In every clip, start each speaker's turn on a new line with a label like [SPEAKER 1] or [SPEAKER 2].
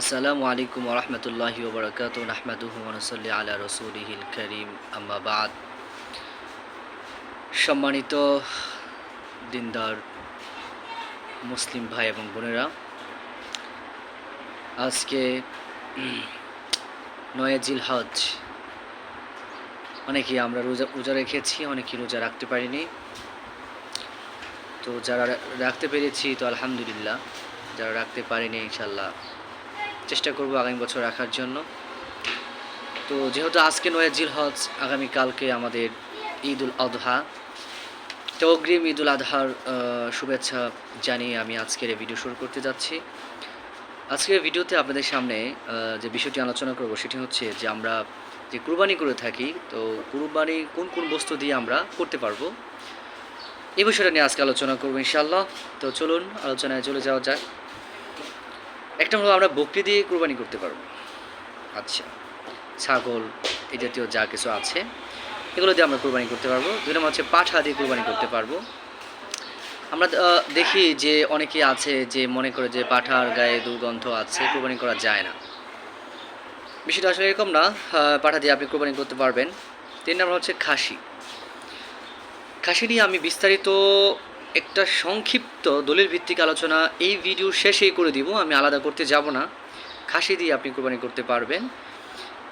[SPEAKER 1] আসসালামু আলাইকুম রহমতুল্লাহি ওবরাকাত নাহমাদুহু ওয়ানুসাল্লি আলা রসুলিহিল করিম, আম্মা বাদ। সম্মানিত দিনদার মুসলিম ভাই এবং বোনেরা, আজকে নয় জিল হজ। অনেকে আমরা রোজা রোজা রেখেছি অনেকে রোজা রাখতে পারিনি। তো যারা রাখতে পেরেছি, তো আলহামদুলিল্লাহ, যারা রাখতে পারিনি ইনশাল্লাহ চেষ্টা করব আগামী বছর রাখার জন্য। তো যেহেতু আজকে নয় জিল হজ আগামীকালকে আমাদের ঈদ উল আদহা তো অগ্রিম ঈদ উল আদহার শুভেচ্ছা জানিয়ে আমি আজকের এই ভিডিও শুরু করতে যাচ্ছি। আজকের ভিডিওতে আপনাদের সামনে যে বিষয়টি আলোচনা করব সেটি হচ্ছে যে আমরা যে কুরবানি করে থাকি, তো কুরবানি কোন কোন বস্তু দিয়ে আমরা করতে পারব, এই বিষয়টা নিয়ে আজকে আলোচনা করব ইনশাল্লাহ তো চলুন, আলোচনায় চলে যাওয়া যাক। একটা হলো আমরা বকরি দিয়ে কুরবানি করতে পারব। আচ্ছা ছাগল এই জাতীয় যা কিছু আছে, এগুলো দিয়ে আমরা কুরবানি করতে পারব। দুই নম্বর হচ্ছে পাঠা দিয়ে কুরবানি করতে পারব। আমরা দেখি যে অনেকে আছে যে মনে করে যে পাঠার গায়ে দুর্গন্ধ আছে, কুরবানি করা যায় না। বিষয়টা আসলে এরকম না পাঠা দিয়ে আপনি কুরবানি করতে পারবেন। তিন নম্বর হচ্ছে খাসি। খাসি নিয়ে আমি বিস্তারিত একটা সংক্ষিপ্ত দলিল ভিত্তিক আলোচনা এই ভিডিও শেষেই করে দিব আমি আলাদা করতে যাব না। খাসি দিয়ে আপনি কোরবানি করতে পারবেন।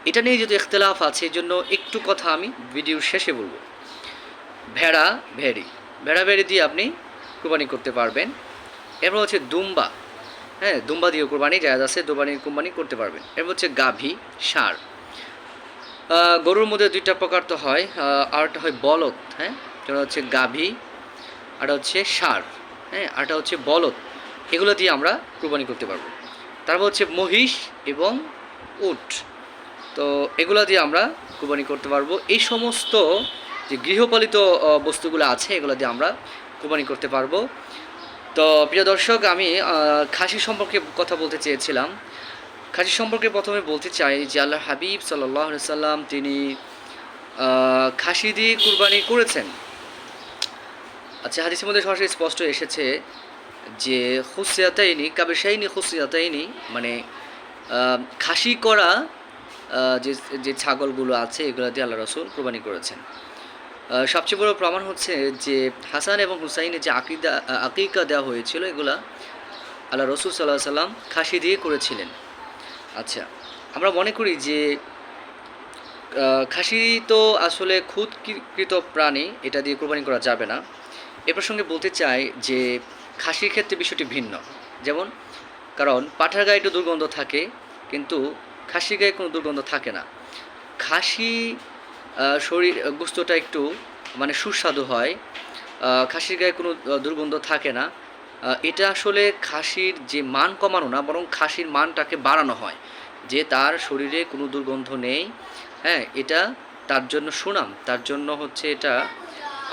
[SPEAKER 1] এটা নিয়ে যেহেতু ইখতলাফ আছে এই জন্য একটু কথা আমি ভিডিওর শেষে বলব। ভেড়া ভেড়ি। ভেড়া ভেড়ি দিয়ে আপনি কোরবানি করতে পারবেন। এরপর হচ্ছে দুম্বা। হ্যাঁ দুম্বা দিয়েও কোরবানি জায়গা আছে দোবানির কোরবানি করতে পারবেন। এরপর হচ্ছে গাভী আহ, গরুর মধ্যে দুইটা প্রকার তো হয়। আরেকটা হয় বলদ হ্যাঁ যেটা হচ্ছে গাভী আর হচ্ছে ষাঁড় হ্যাঁ আরটা হচ্ছে বলদ। এগুলো দিয়ে আমরা কুরবানি করতে পারব। তারপর হচ্ছে মহিষ এবং উট। তো এগুলো দিয়ে আমরা কুরবানি করতে পারব। এই সমস্ত যে গৃহপালিত বস্তুগুলো আছে, এগুলো দিয়ে আমরা কুরবানি করতে পারব। তো প্রিয় দর্শক, আমি খাসি সম্পর্কে কথা বলতে চেয়েছিলাম। খাসি সম্পর্কে প্রথমে বলতে চাই যে আল্লাহ হাবিব সাল্লাহ সাল্লাম তিনি খাসি দিয়ে কুরবানি করেছেন। আচ্ছা হাদিসের মধ্যে সরাসরি স্পষ্ট এসেছে যে খুসিয়াতাইনি, কাবেশাইনি খুসিয়াতাইনি মানে খাসি করা যে যে ছাগলগুলো আছে, এগুলো দিয়ে আল্লাহ রসুল কোরবানি করেছেন। সবচেয়ে বড় প্রমাণ হচ্ছে যে হাসান এবং হুসাইনের যে আকিদা, আকিকা দেওয়া হয়েছিল, এগুলা আল্লাহ রসুল সাল্লাহ সাল্লাম খাসি দিয়ে করেছিলেন। আচ্ছা আমরা মনে করি যে খাসি তো আসলে খুদকৃত প্রাণী, এটা দিয়ে কোরবানি করা যাবে না। এ প্রসঙ্গে বলতে চাই যে খাসির ক্ষেত্রে বিষয়টি ভিন্ন। যেমন, কারণ পাঠার গায়ে একটু দুর্গন্ধ থাকে, কিন্তু খাসির গায়ে কোনো দুর্গন্ধ থাকে না। খাসি শরীর গুস্তটা একটু মানে সুস্বাদু হয় খাসির গায়ে কোনো দুর্গন্ধ থাকে না। এটা আসলে খাসির যে মান কমানো না, বরং খাসির মানটাকে বাড়ানো হয়, যে তার শরীরে কোনো দুর্গন্ধ নেই। হ্যাঁ এটা তার জন্য সুনাম, তার জন্য হচ্ছে এটা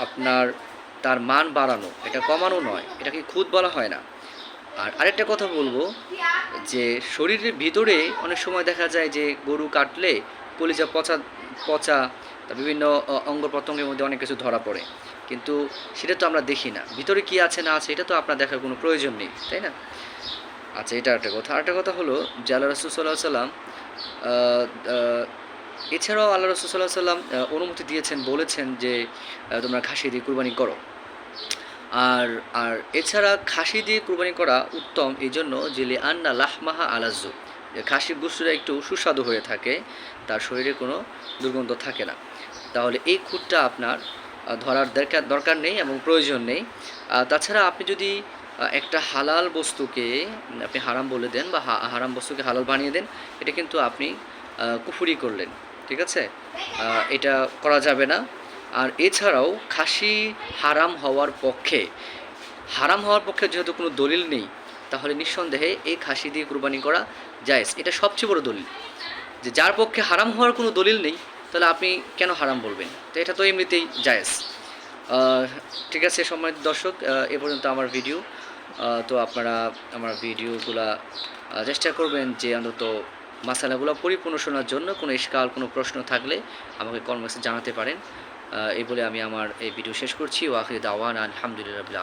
[SPEAKER 1] আপনার তার মান বাড়ানো, এটা কমানো নয়, এটাকে খুদ বলা হয় না। আর আরেকটা কথা বলব, যে শরীরের ভিতরে অনেক সময় দেখা যায় যে গরু কাটলে কলিজা পচা পচা বিভিন্ন অঙ্গ প্রত্যঙ্গের মধ্যে অনেক কিছু ধরা পড়ে। কিন্তু সেটা তো আমরা দেখি না। ভিতরে কি আছে, না আছে, এটা তো আপনার দেখার কোনো প্রয়োজন নেই, তাই না? আচ্ছা এটা একটা কথা। আরেকটা কথা হলো জালা রসুল সাল্লাহ সাল্লাম এছাড়াও আল্লাহ রসুল সাল্লাহ সাল্লাম অনুমতি দিয়েছেন, বলেছেন যে তোমরা খাসি দিয়ে কুরবানি করো। আর আর এছাড়া খাসি দিয়ে কুরবানি করা উত্তম এই জন্য যে লে আন্না লাহমাহা আলাজু যে খাসির গুসুরা একটু সুস্বাদু হয়ে থাকে, তার শরীরে কোনো দুর্গন্ধ থাকে না। তাহলে এই খুঁটটা আপনার ধরার দরকার দরকার নেই এবং প্রয়োজন নেই। তাছাড়া আপনি যদি একটা হালাল বস্তুকে, আপনি হারাম বলে দেন বা হারাম বস্তুকে হালাল বানিয়ে দেন, এটা কিন্তু আপনি কুফুরি করলেন। ঠিক আছে? এটা করা যাবে না। আর এছাড়াও খাসি হারাম হওয়ার পক্ষে, হারাম হওয়ার পক্ষে যেহেতু কোনো দলিল নেই, তাহলে নিঃসন্দেহে এই খাসি দিয়ে কুরবানি করা জায়েজ। এটা সবচেয়ে বড় দলিল। যে যার পক্ষে হারাম হওয়ার কোনো দলিল নেই, তাহলে আপনি কেন হারাম বলবেন? তো এটা তো এমনিতেই জায়েজ। ঠিক আছে সময় দর্শক এ পর্যন্ত আমার ভিডিও। তো আপনারা আমার ভিডিওগুলা চেষ্টা করবেন যে অন্তত মাসালাগুলো পরিপূর্ণ শোনার জন্য কোনো ইস্কাল কোনো প্রশ্ন থাকলে আমাকে কমেন্টসে জানাতে পারেন। এই বলে আমি আমার এই ভিডিও শেষ করছি। ওয়াকির দাওয়ান আলহামদুলিল্লাহ